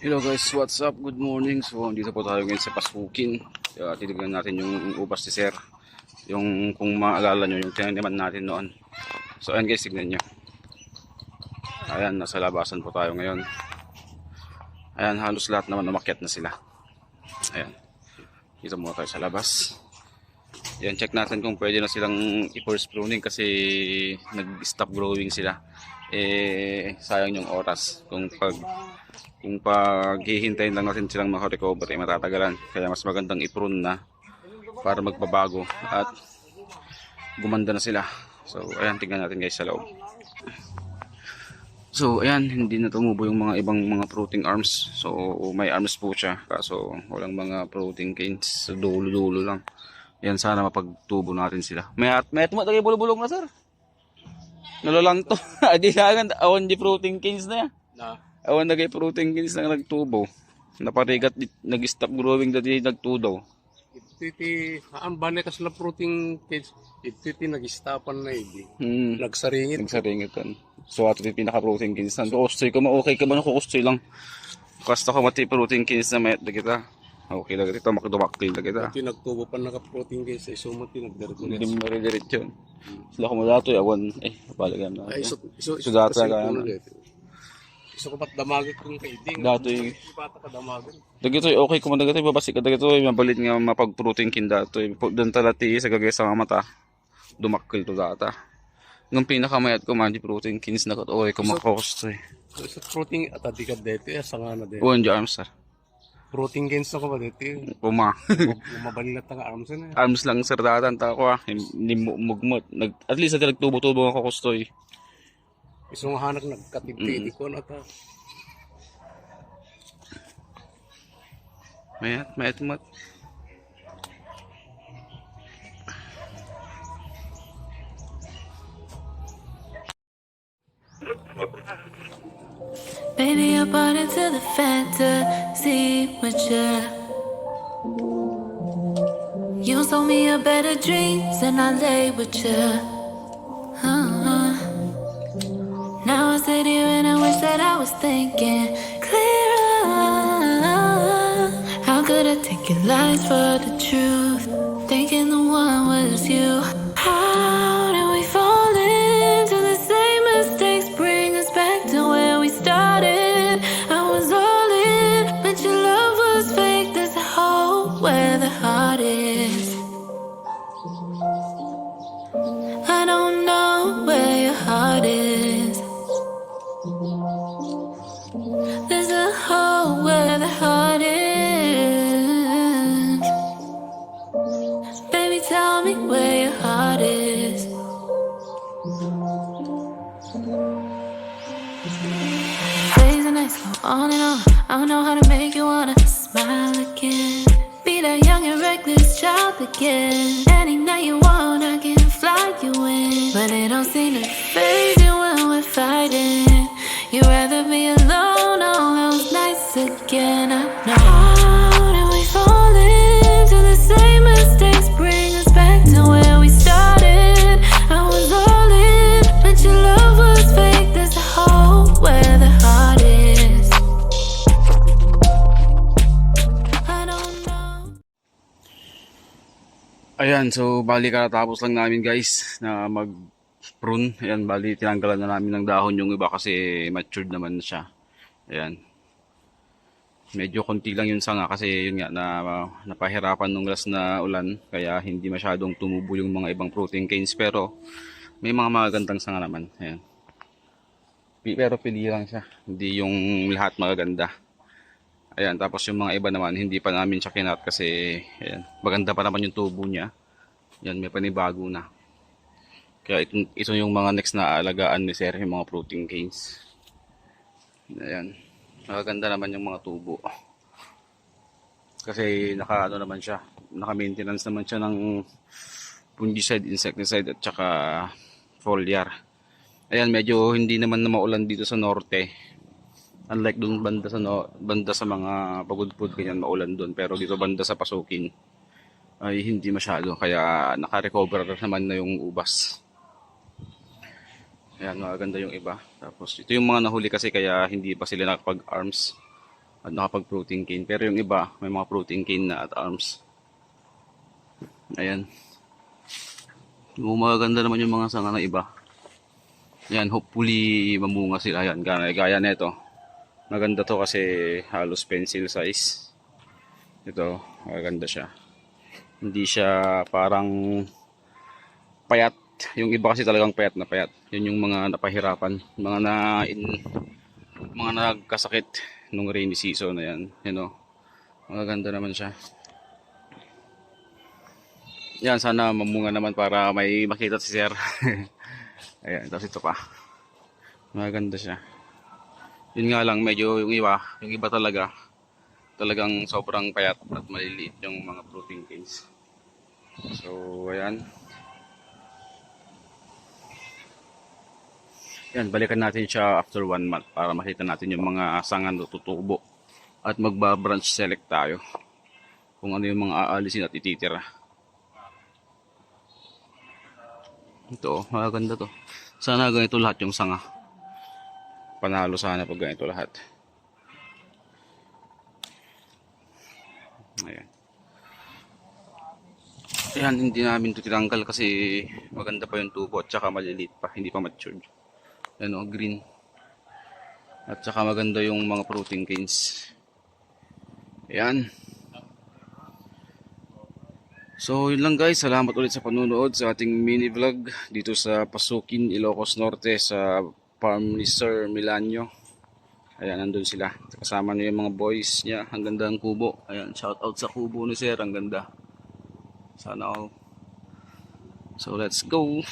Hello guys, what's up? Good morning. So, dito po tayo ngayon sa Pasukin. Uh, titignan natin yung ubas ni Sir. Yung kung maalala nyo, yung tinaniman natin noon. So, ayan guys, tignan nyo. Ayan, nasa labasan po tayo ngayon. Ayan, halos lahat naman umakyat na sila. Ayan. Dito muna tayo sa labas. Ayan, check natin kung pwede na silang i-force pruning kasi nag-stop growing sila. Eh, sayang yung oras. Kung pag kung pag hihintayin lang natin silang makarecover ay matatagalan. Kaya mas magandang i-prune na para magbabago at gumanda na sila. So ayan tingnan natin guys sa loob. So ayan hindi na tumubo yung mga ibang mga fruiting arms. So may arms po siya. Kaso walang mga fruiting canes. Dulo dulo lang. Yan sana mapagtubo natin sila. May at may tumatagay bulong-bulong na sir nalalang to adi lang awan di fruiting canes na yan na Awan na kay protein kins na nagtubo. Naparigat nag-stop growing dati nagtudaw. iti ang bane kas la protein kids iti nagistapan na idi Hmm. nagsaringit Nagsaringitan. So ato yung pinaka-protein kins na. Kukustoy ka mo, okay ka ba na kukustoy lang. Kasta ko mati protein kins na na kita. Okay lang kita, makidumaktil na kita. iti nagtubo pa naka protein kids ay sumati nagdiretso Hindi mo yun. Sila ko mo dato, awan, eh, balagan na. ay iso iso So, data ka, ano? iso ko pat damagit kung kaiding Dato yung- bata ka damagit. Dagito okay ko man dagito babasik ka dagito mabalit nga mapag-protein kin dato doon talati sa gagay sa mata dumakkel to data. Nung pinakamayat ko man di protein kins na kat oy ko makosto eh. so, sa protein at adi ka dete sa nga na de Uwan di arms sir protein gains na ko ba dete Puma mabalit nga arms na. Arms lang sir datan ta ko ah. Hindi mo- mugmot. Nag at least at nagtubo-tubo ako kustoy. Iso nga hanak nagkatibti di ko na ta. Mayat mayat mat Baby, I bought into the fantasy with you. You sold me a better dreams and I lay with you. Uh-huh. Now I sit here and I wish that I was thinking clearer. How could I take your lies for the truth? Where the heart is. I don't know where your heart is. There's a hole where the heart is. Baby, tell me where your heart is. Days and nights go on and on. I don't know how to make you wanna smile again. That young and reckless child again. Any night you want, I can fly you in. But it don't seem to you when we're fighting. You'd rather be alone all those nights again. I know. Ayan, so bali katatapos lang namin guys na mag prune. Ayan, bali tinanggalan na namin ng dahon yung iba kasi matured naman na siya. Ayan. Medyo konti lang yun sanga kasi yun nga na napahirapan nung last na ulan kaya hindi masyadong tumubo yung mga ibang protein canes pero may mga magagandang sanga naman. Ayan. Pero pili lang siya. Hindi yung lahat magaganda. Ayan, tapos yung mga iba naman, hindi pa namin siya kinat kasi ayan, maganda pa naman yung tubo niya. Yan, may panibago na. Kaya ito, ito yung mga next na alagaan ni Sir, yung mga protein canes. Ayan. Magaganda naman yung mga tubo. Kasi naka ano naman siya, naka maintenance naman siya ng fungicide, insecticide at saka foliar. Ayan, medyo hindi naman na maulan dito sa norte. Unlike doon banda sa no, banda sa mga pagudpud ganyan maulan doon pero dito banda sa Pasukin ay hindi masyado kaya naka-recover naman na yung ubas. Ayan, magaganda yung iba. Tapos ito yung mga nahuli kasi kaya hindi pa sila nakapag-arms. at nakapag-protein cane. Pero yung iba, may mga protein cane na at arms. Ayan. Maganda naman yung mga sanga na iba. Yan, hopefully mamunga sila. Yan, gaya, gaya nito. Maganda to kasi halos pencil size. Ito, maganda siya. Hindi siya parang payat. Yung iba kasi talagang payat na payat. Yun yung mga napahirapan. Mga na in, mga nagkasakit nung rainy season na yan. You know, maganda naman siya. Yan, sana mamunga naman para may makita si Sir. Ayan, tapos ito pa. Maganda siya. Yun nga lang, medyo yung iba, yung iba talaga, talagang sobrang payat at maliliit yung mga protein canes. So, ayan. Yan, balikan natin siya after one month para makita natin yung mga sangan na tutubo. At magba-branch select tayo. Kung ano yung mga aalisin at ititira. Ito, oh, maganda to. Sana ganito lahat yung sanga. Panalo sana pag ganito lahat. Ayan. Ayan, hindi namin ito tinanggal kasi maganda pa yung tubo at saka maliliit pa, hindi pa matured. Ano, green. At saka maganda yung mga protein canes. Ayan. So, yun lang guys. Salamat ulit sa panunood sa ating mini vlog dito sa Pasukin, Ilocos Norte sa farm ni Sir Milanio. Ayan, nandun sila. Kasama niya yung mga boys niya. Ang ganda ng kubo. Ayan, shout out sa kubo ni Sir. Ang ganda. Sana all. So, let's go.